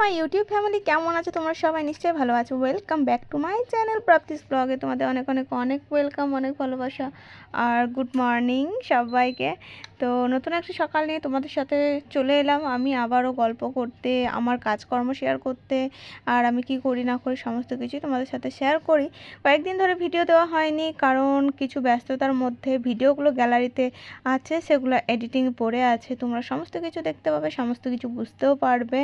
My YouTube family কেমন আছো? তোমরা সবাই নিশ্চয়ই ভালো আছো। Welcome back to my channel প্রাপ্তিস ব্লগে তোমাদের অনেক অনেক অনেক ওয়েলকাম অনেক ভালোবাসা। আর গুড মর্নিং সবাইকে। তো নতুন একটা সকাল নিয়ে তোমাদের সাথে চলে এলাম। আমি আবারও গল্প করতে, আমার কাজকর্ম শেয়ার করতে, আর আমি কি করি, না করি, সমস্ত কিছুই তোমাদের সাথে শেয়ার করি। কয়েকদিন ধরে ভিডিও দেওয়া হয়নি, কারণ কিছু ব্যস্ততার মধ্যে ভিডিওগুলো গ্যালারিতে আছে, সেগুলো এডিটিং পড়ে আছে। তোমরা সমস্ত কিছু দেখতে পাবে, সমস্ত কিছু বুঝতেও পারবে।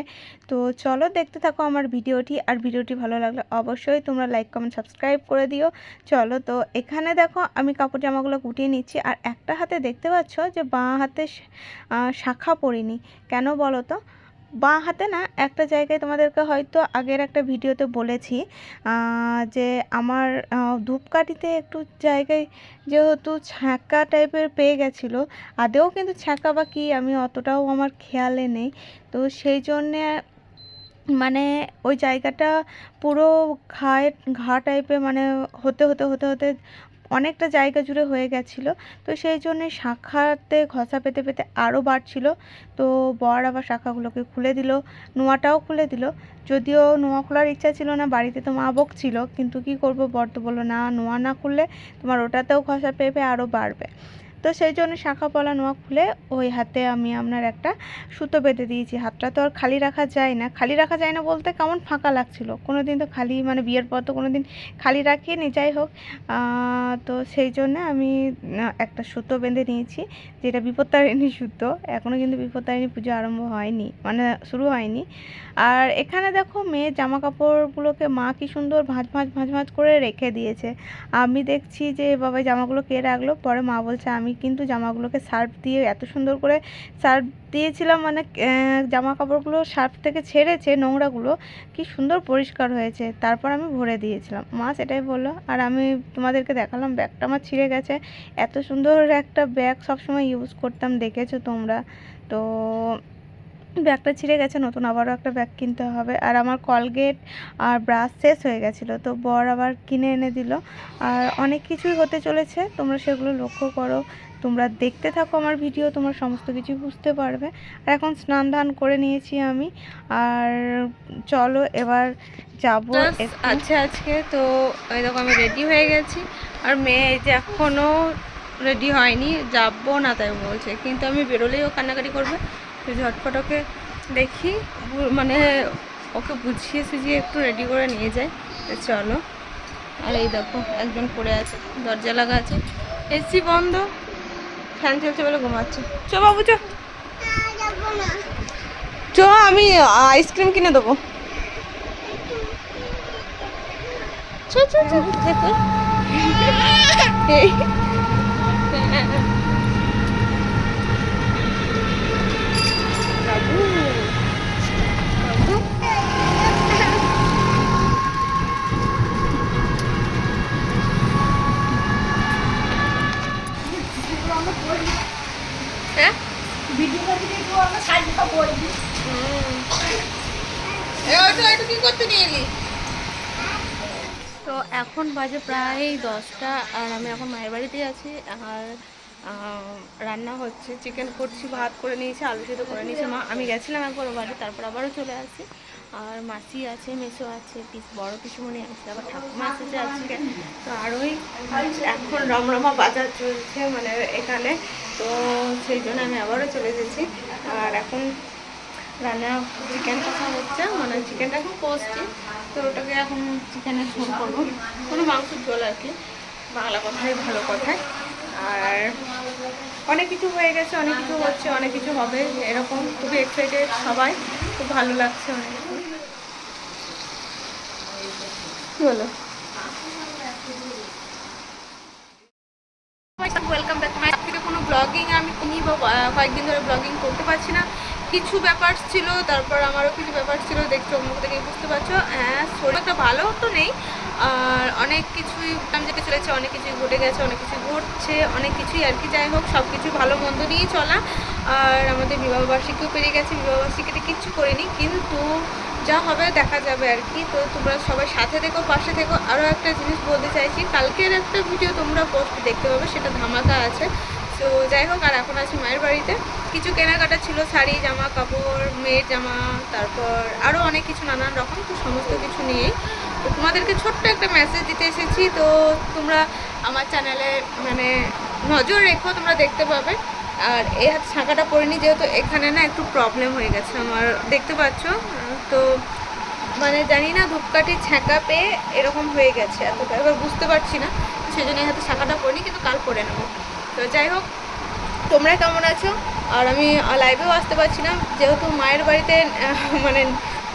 তো চলো দেখতে থাকো আমার ভিডিওটি। আর ভিডিওটি ভালো লাগলে অবশ্যই তোমরা লাইক কমেন্ট সাবস্ক্রাইব করে দিও। চলো তো এখানে দেখো আমি কাপড় জামাগুলো গুটিয়ে নিচ্ছি। আর একটা হাতে দেখতে পাচ্ছ যে বাঁ হাতে শাখা পরিনি। কেন বলো তো? বাঁ হাতে না একটা জায়গায় তোমাদেরকে হয়তো আগের একটা ভিডিওতে বলেছি যে আমার ধূপকাঠিতে একটু জায়গায় যেহেতু ছ্যাঁকা টাইপের পেয়ে গেছিল, আদেও কিন্তু ছ্যাঁকা বা কী আমি অতটাও আমার খেয়ালে নেই। তো সেই জন্যে মানে ওই জায়গাটা পুরো ঘায়ে, ঘা টাইপের মানে হতে হতে হতে হতে অনেকটা জায়গা জুড়ে হয়ে গেছিল। তো সেই জন্যে শাখাতে ঘষা পেতে পেতে আরও বাড়ছিল। তো বর আবার শাখাগুলোকে খুলে দিল, নোয়াটাও খুলে দিল। যদিও নোয়া খোলার ইচ্ছা ছিল না, বাড়িতে তো মা বকছিল। কিন্তু কি করব, বর তো বলল, না, নোয়া না খুললে তোমার ওটাতেও ঘষা পেপে আরও বাড়বে। তো সেই জন্য শাখা পলা নোয়া খুলে ওই হাতে আমি আপনার একটা সুতো বেঁধে দিয়েছি। হাতটা তো আর খালি রাখা যায় না। খালি রাখা যায় না বলতে কেমন ফাঁকা লাগছিল। কোনো দিন তো খালি মানে বিয়ের পর তো কোনো দিন খালি রাখিনি, যাই হোক। তো সেই জন্য আমি একটা সুতো বেঁধে নিয়েছি, যেটা বিপত্তারিণী সুতো। এখনও কিন্তু বিপত্তারিণী পুজো আরম্ভ হয়নি মানে শুরু হয়নি। আর এখানে দেখো মেয়ের জামা কাপড়গুলোকে মা কি সুন্দর ভাঁজ ভাঁজ ভাঁজ ভাঁজ করে রেখে দিয়েছে। আমি দেখছি যে বাবা জামাগুলো কে রাখল? পরে মা বলছে, আমি কিন্তু জামাগুলোকে সার্ফ দিয়ে এত সুন্দর করে সার্ফ দিয়েছিলাম মানে জামা কাপড়গুলো সার্ফ থেকে ছেড়েছে, নোংরাগুলো। কি সুন্দর পরিষ্কার হয়েছে। তারপর আমি ভরে দিয়েছিলাম। মা সেটাই বলল, আর আমি তোমাদেরকে দেখালাম, ব্যাগটা আমার ছিঁড়ে গেছে। এত সুন্দর একটা ব্যাগ সবসময় ইউজ করতাম, দেখেছ তোমরা? তো ব্যাগটা ছিঁড়ে গেছে নতুন আবারও একটা ব্যাগ কিনতে হবে। আর আমার কলগেট আর ব্রাশ শেষ হয়ে গেছিল তো বর আবার কিনে এনে দিল। আর অনেক কিছুই হতে চলেছে তোমরা সেগুলো লক্ষ্য করো। তোমরা দেখতে থাকো আমার ভিডিও তোমরা সমস্ত কিছু বুঝতে পারবে। আর এখন স্নান ধান করে নিয়েছি আমি। আর চলো এবার যাব আছে আজকে তো ওই দেখো আমি রেডি হয়ে গেছি। আর মেয়ে এই যে এখনও রেডি হয়নি যাব না তাই বলছে। কিন্তু আমি বেরোলেই ও কান্নাকাটি করবে। তো ঝটফট ওকে দেখি মানে ওকে বুঝিয়ে সুঝিয়ে একটু রেডি করে নিয়ে যাই। চলো। আর এই দেখো, একজন পড়ে আছে, দরজা লাগা আছে। এসি বন্ধ। ফ্যান চলছে বলে ঘুমাচ্ছে। চ বাবু, চ। আমি আইসক্রিম কিনে দেবো। চ চ চ দেখো এই বাবু বাবু হ্যাঁ কি করতে নিয়ে এলি তো এখন বাজে প্রায় দশটা, আর আমি এখন মায়ের বাড়িতেই আছি, আর রান্না হচ্ছে, চিকেন করছি, ভাত করে নিয়েছি, আলু সিদ্ধ করে নিয়েছে। মা, আমি গেছিলাম একবার বাড়ি, তারপর আবারও চলে আসি। আর মাসি আছে, মেসো আছে, পিস, বড় পিসুমণি আছে, আবার ঠাকুমা এসেছে আজকে। তো আরোই এখন রমরমা বাজার চলছে মানে এখানে। তো সেই জন্য আমি আবারও চলে এসেছি আর এখন রান্না চিকেন কষা হচ্ছে। মানে চিকেনটা এখন কষছি তো ওটাকে এখন চিকেনে ঝোল করব। কোনো মাংসের ঝোল আর কি। বাংলা কথাই, ভালো কথায় আর অনেক কিছু হয়ে গেছে, অনেক কিছু হচ্ছে, অনেক কিছু হবে, এরকম। খুবই এক্সাইটেড সবাই। খুব ভালো লাগছে অনেক হলো ওয়েলকাম ব্যাক মাই থেকে কোনো ব্লগিং আমি কিনি বা কয়েকদিন ধরে ব্লগিং করতে পারছি না। কিছু ব্যাপার ছিল, তারপর আমারও কিছু ব্যাপার ছিল, দেখছ মুখ থেকে বুঝতে পারছ। হ্যাঁ শরীরটা ভালো তো নেই। আর অনেক কিছুই যেটা চলেছে, অনেক কিছুই ঘটে গেছে, অনেক কিছু ঘটছে, অনেক কিছুই আর কি। যাই হোক সব কিছু ভালো মন্দ নিয়েই চলা। আর আমাদের বিবাহবার্ষিকীও পেরিয়ে গেছে, বিবাহবার্ষিকীতে কিচ্ছু করিনি, কিন্তু যা হবে দেখা যাবে আর কি। তো তোমরা সবাই সাথে থেকো, পাশে থেকো। আরও একটা জিনিস বলতে চাইছি, কালকের একটা ভিডিও তোমরা পোস্ট দেখতে পাবে, সেটা ধামাকা আছে। তো যাই হোক আর এখন আছি মায়ের বাড়িতে। কিছু কেনাকাটা ছিল, শাড়ি, জামা, কাপড়, মেয়ের জামা, তারপর আরও অনেক কিছু নানান রকম, তো সমস্ত কিছু নিয়েই। তো তোমাদেরকে ছোট্ট একটা মেসেজ দিতে এসেছি, তো তোমরা আমার চ্যানেলে মানে নজর রেখো, তোমরা দেখতে পাবে। আর এই হাত ছাঁকাটা পরিনি যেহেতু এখানে না একটু প্রবলেম হয়ে গেছে আমার। দেখতে পাচ্ছ? তো মানে জানি না, ধূপকাঠি ছ্যাঁকা পেয়ে এরকম হয়ে গেছে এতটা, এবার বুঝতে পারছি না। সেই জন্য এই হাতে শাখাটা পরিনি কিন্তু কাল পরে নেব। তো যাই হোক, তোমরা কেমন আছো? আর আমি লাইভেও আসতে পারছি না, যেহেতু মায়ের বাড়িতে মানে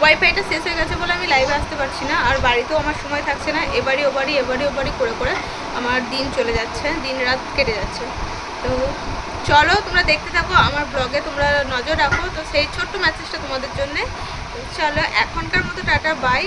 ওয়াইফাইটা শেষ হয়ে গেছে বলে আমি লাইভে আসতে পারছি না, আর বাড়িতেও আমার সময় থাকছে না, এবারই ওবারই এবারই ওবারই করে করে আমার দিন চলে যাচ্ছে, দিন রাত কেটে যাচ্ছে। তো চলো, তোমরা দেখতে থাকো, আমার ব্লগে তোমরা নজর রাখো, তো সেই ছোট্ট মেসেজটা তোমাদের জন্যে। চলো, এখনকার মতো টাটা বাই